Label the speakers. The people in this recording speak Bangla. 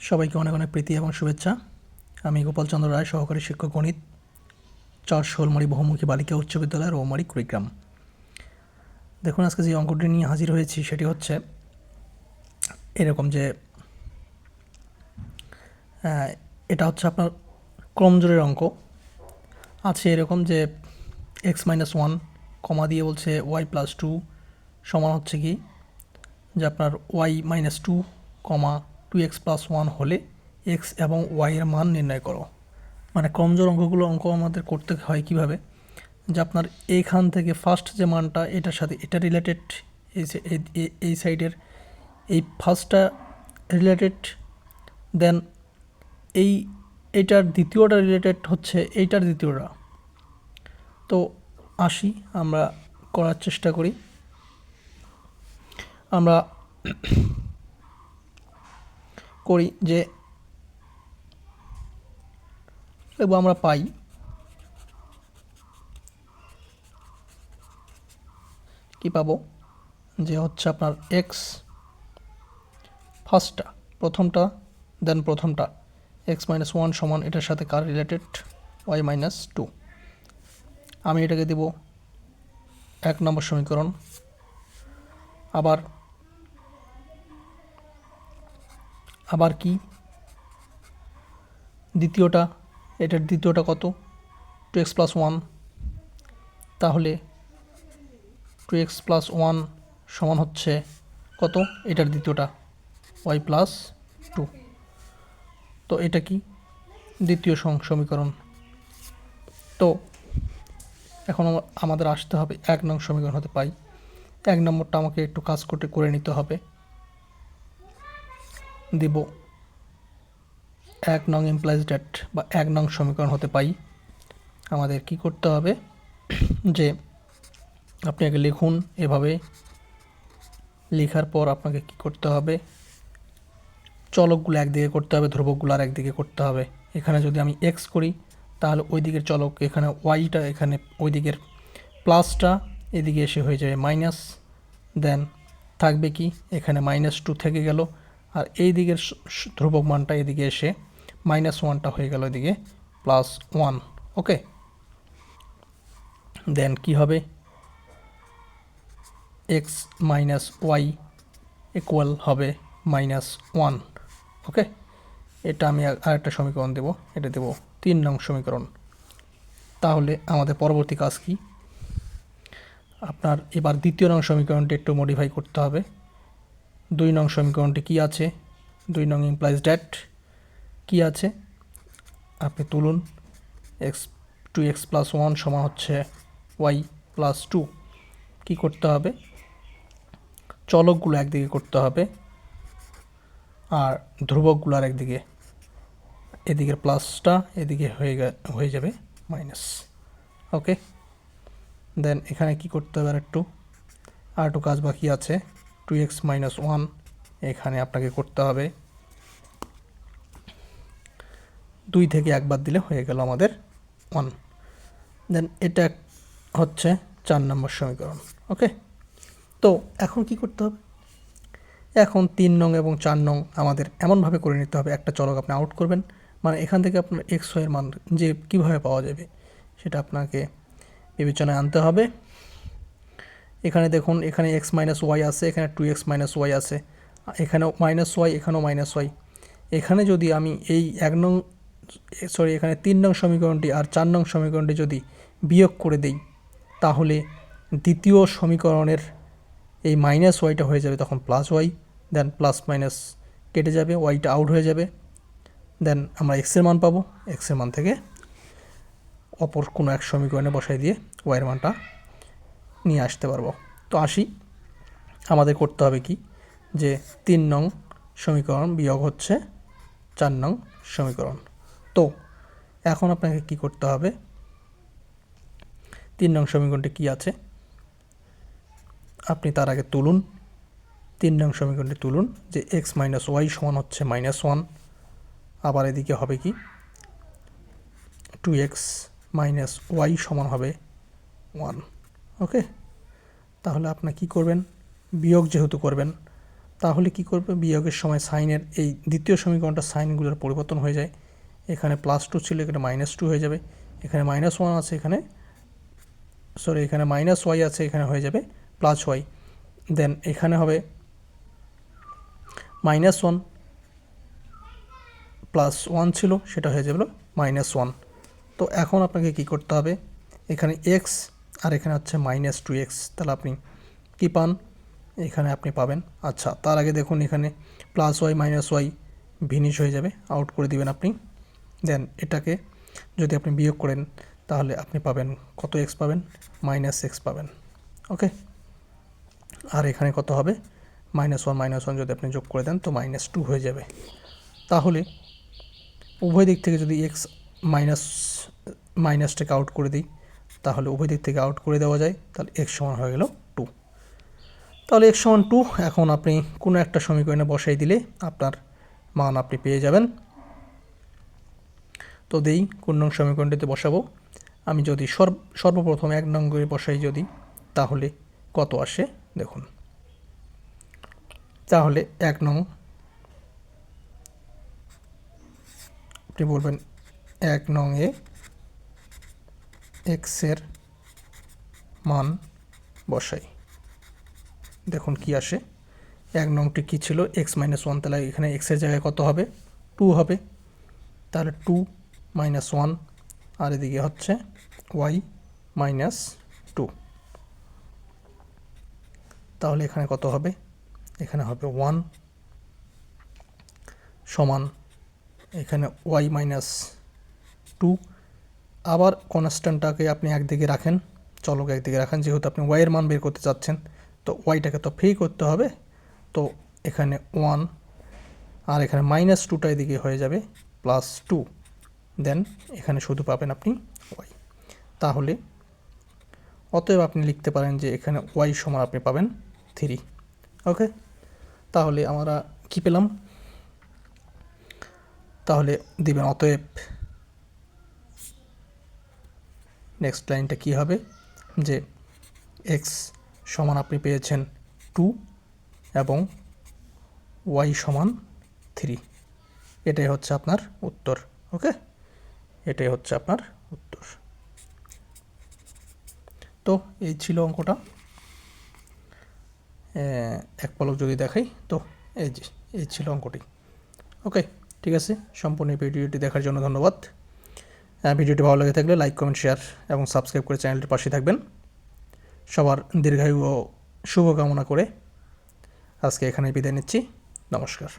Speaker 1: সবাইকে অনেক অনেক প্রীতি এবং শুভেচ্ছা। আমি গোপাল চন্দ্র রায়, সহকারী শিক্ষক গণিত চার শোলমারি বহুমুখী বালিকা উচ্চ বিদ্যালয় রৌমারি কুড়িগ্রাম। দেখুন, আজকে যে অঙ্কটি নিয়ে হাজির হয়েছি সেটি হচ্ছে এরকম যে এটা হচ্ছে আপনার ক্রমজোরের অঙ্ক। আছে এরকম যে এক্স মাইনাস ওয়ান কমা দিয়ে বলছে ওয়াই প্লাস টু সমান হচ্ছে কি? যে আপনার Y minus two comma two X plus one হলে এক্স এবং ওয়াই এর মান নির্ণয় করো। মানে কমজোর অঙ্কগুলো অঙ্ক আমাদের করতে হয় কীভাবে? যে আপনার এইখান থেকে ফার্স্ট যে মানটা, এটার সাথে এটা রিলেটেড এই সাইডের এই ফার্স্টটা রিলেটেড দেন এই এইটার দ্বিতীয়টা রিলেটেড হচ্ছে এইটার দ্বিতীয়টা। তো আসি, আমরা করার চেষ্টা করি। আমরা করি যে দেখব আমরা পাই। কি পাবো? যে হচ্ছে আপনার এক্স ফার্স্টটা, প্রথমটা দেন প্রথমটা। এক্স মাইনাস ওয়ান সমান এটার সাথে কার রিলেটেড ওয়াই মাইনাস টু আমি এটাকে দেব এক নম্বর সমীকরণ। আবার আবার কি? দ্বিতীয়টা, এটার দ্বিতীয়টা কত? Two X plus one. তাহলে টু এক্স প্লাস ওয়ান সমান হচ্ছে কত? এটার দ্বিতীয়টা, ওয়াই প্লাস টু। তো এটা কি? দ্বিতীয় সম- সমীকরণ। তো এখন আমাদের আসতে হবে এক নং সমীকরণ হতে পাই। এক নম্বরটা আমাকে একটু কাজ করতে, করে নিতে হবে। দিব। এক নং ইমপ্লাইজ ডেট বা এক নং সমীকরণ হতে পাই। আমাদের কি করতে হবে? যে আপনি আগে লিখুন, এভাবে লেখার পর আপনাকে কি করতে হবে? চলকগুলো একদিকে করতে হবে, ধ্রুবকগুলো আর একদিকে করতে হবে। এখানে যদি আমি এক্স করি, তাহলে ওই দিকের চলক, এখানে ওয়াইটা এখানে ওই দিকের প্লাসটা এদিকে এসে হয়ে যাবে মাইনাস দেন থাকবে কি? এখানে মাইনাস টু থেকে গেল। আর এই দিকের ধ্রুবক মানটা এদিকে এসে মাইনাস ওয়ানটা হয়ে গেল এদিকে প্লাস ওয়ান ওকে দেন কি হবে? এক্স মাইনাস ওয়াই ইকুয়াল হবে মাইনাস ওয়ান ওকে এটা আমি আর- আরেকটা সমীকরণ দেব, এটা দেব তিন নং সমীকরণ। তাহলে আমাদের পরবর্তী কাজ কি? আপনার এবার দ্বিতীয় নং সমীকরণটি একটু মডিফাই করতে হবে। দুই নং সমীকরণটি কি আছে? দুই নং ইমপ্লাইজ ড্যাট কী আছে? আপনি তুলুন। X two X plus one সমান হচ্ছে ওয়াই প্লাস টু কী করতে হবে? চলকগুলো একদিকে করতে হবে আর ধ্রুবকগুলো আর একদিকে এদিকের প্লাসটা এদিকে হয়ে হয়ে যাবে মাইনাস ওকে দেন এখানে কি করতে হবে আর একটু? আর একটু কাজ বাকি আছে। টু এক্স মাইনাস ওয়ান এখানে আপনাকে করতে হবে। দুই থেকে একবার দিলে হয়ে গেল আমাদের ওয়ান দেন এটা হচ্ছে চার নম্বর সমীকরণ ওকে তো এখন কি করতে হবে? এখন তিন নং এবং চার নং আমাদের এমনভাবে করে নিতে হবে, একটা চলক আপনি আউট করবেন। মানে এখান থেকে আপনার এক্সের মান যে কীভাবে পাওয়া যাবে সেটা আপনাকে বিবেচনায় আনতে হবে। এখানে দেখুন, এখানে এক্স মাইনাস ওয়াই আছে, এখানে টু এক্স মাইনাস ওয়াই আছে। এখানেও মাইনাস ওয়াই এখানেও মাইনাস ওয়াই এখানে যদি আমি এই এক নং সরি এখানে তিন নং সমীকরণটি আর চার নং সমীকরণটি যদি বিয়োগ করে দেই, তাহলে দ্বিতীয় সমীকরণের এই মাইনাস ওয়াইটা হয়ে যাবে তখন plus Y then plus minus কেটে যাবে ওয়াইটা আউট হয়ে যাবে। দেন আমরা এক্সের মান পাবো এক্সের মান থেকে অপর কোনো এক সমীকরণে বসাই দিয়ে ওয়াইয়ের মানটা নিয়ে আসতে পারব। তো আসি, আমাদের করতে হবে কি? যে তিন নং সমীকরণ বিয়োগ হচ্ছে চার নং সমীকরণ। তো এখন আপনাকে কি করতে হবে? তিন নং সমীকরণটি কি আছে? আপনি তার আগে তুলুন। তিন নং সমীকরণটি তুলুন যে এক্স মাইনাস ওয়াই সমান হচ্ছে মাইনাস ওয়ান। আবার এদিকে হবে কি? টু এক্স মাইনাস ওয়াই সমান হবে ওয়ান। ওকে? তাহলে আপনি কি করবেন? বিয়োগ যেহেতু করবেন, তাহলে কি করবে? বিয়োগের সময় সাইনের এই দ্বিতীয় সমীকরণটা সাইনগুলোর পরিবর্তন হয়ে যায়। এখানে প্লাস টু ছিল, এখানে মাইনাস টু হয়ে যাবে। এখানে মাইনাস ওয়ান আছে, এখানে সরি এখানে মাইনাস ওয়াই আছে, এখানে হয়ে যাবে প্লাস ওয়াই দেন এখানে হবে মাইনাস ওয়ান প্লাস ওয়ান ছিল, সেটা হয়ে যাবে মাইনাস ওয়ান তো এখন আপনাকে কি করতে হবে? এখানে এক্স আর এখানে হচ্ছে মাইনাস টু এক্স তাহলে আপনি কী পান? এখানে আপনি পাবেন। আচ্ছা তার আগে দেখুন এখানে plus Y minus Y vanish হয়ে যাবে আউট করে দিবেন আপনি। দেন এটাকে যদি আপনি বিয়োগ করেন, তাহলে আপনি পাবেন কত এক্স পাবেন? মাইনাস এক্স পাবেন। ওকে আর এখানে কত হবে? মাইনাস ওয়ান মাইনাস ওয়ান যদি আপনি যোগ করে দেন, তো মাইনাস টু হয়ে যাবে। তাহলে উভয় দিক থেকে যদি এক্স মাইনাস মাইনাসটাকে আউট করে দিই তাহলে উভয় দিক থেকে আউট করে দেওয়া যায়। তাহলে এক্স সমান হয়ে গেল টু তাহলে এক্স সমান টু এখন আপনি কোনো একটা সমীকরণে বসাই দিলে আপনার মান আপনি পেয়ে যাবেন। তো দেই, কোন নং সমীকরণটিতে বসাবো। আমি যদি সর্ব, সর্বপ্রথম এক নং করে বসাই যদি, তাহলে কত আসে? দেখুন। তাহলে এক নং, আপনি বলবেন এক নং এ এক্সের মান বসাই। দেখুন কি আসে। এক নংটি কী ছিল? এক্স মাইনাস ওয়ান, তাহলে এখানে এক্সের জায়গায় কত হবে? টু হবে। তাহলে টু মাইনাস ওয়ান, আর এদিকে হচ্ছে ওয়াই মাইনাস টু। তাহলে এখানে কত হবে? এখানে হবে ওয়ান সমান এখানে ওয়াই মাইনাস টু আবার কনস্ট্যান্টটাকে আপনি একদিকে রাখেন, চলক একদিকে রাখেন, যেহেতু আপনি ওয়াইয়ের মান বের করতে চাচ্ছেন, তো ওয়াইটাকে তো ফ্রি করতে হবে, তো এখানে ওয়ান আর এখানে মাইনাস টুটা এদিকে হয়ে যাবে প্লাস টু দেন এখানে শুধু পাবেন আপনি ওয়াই তাহলে অতএব আপনি লিখতে পারেন যে এখানে ওয়াই সমান আপনি পাবেন থ্রি ওকে তাহলে আমরা কি পেলাম? তাহলে দিবেন অতএব নেক্সট লাইনটা কি হবে? যে এক্স সমান আপনি পেয়েছেন টু এবং ওয়াই সমান থ্রি এটাই হচ্ছে আপনার উত্তর ওকে এটাই হচ্ছে আপনার উত্তর। তো এই ছিল অঙ্কটা। এক পলক যদি দেখাই, তো এই যে, এই ছিল অঙ্কটি। ওকে ঠিক আছে? সম্পূর্ণ ভিডিওটি দেখার জন্য ধন্যবাদ। ভিডিওটি ভালো লেগে থাকলে লাইক কমেন্ট শেয়ার এবং সাবস্ক্রাইব করে চ্যানেলটির পাশে থাকবেন। সবার দীর্ঘায়ু ও শুভকামনা করে আজকে এখানেই বিদায় নিচ্ছি। নমস্কার।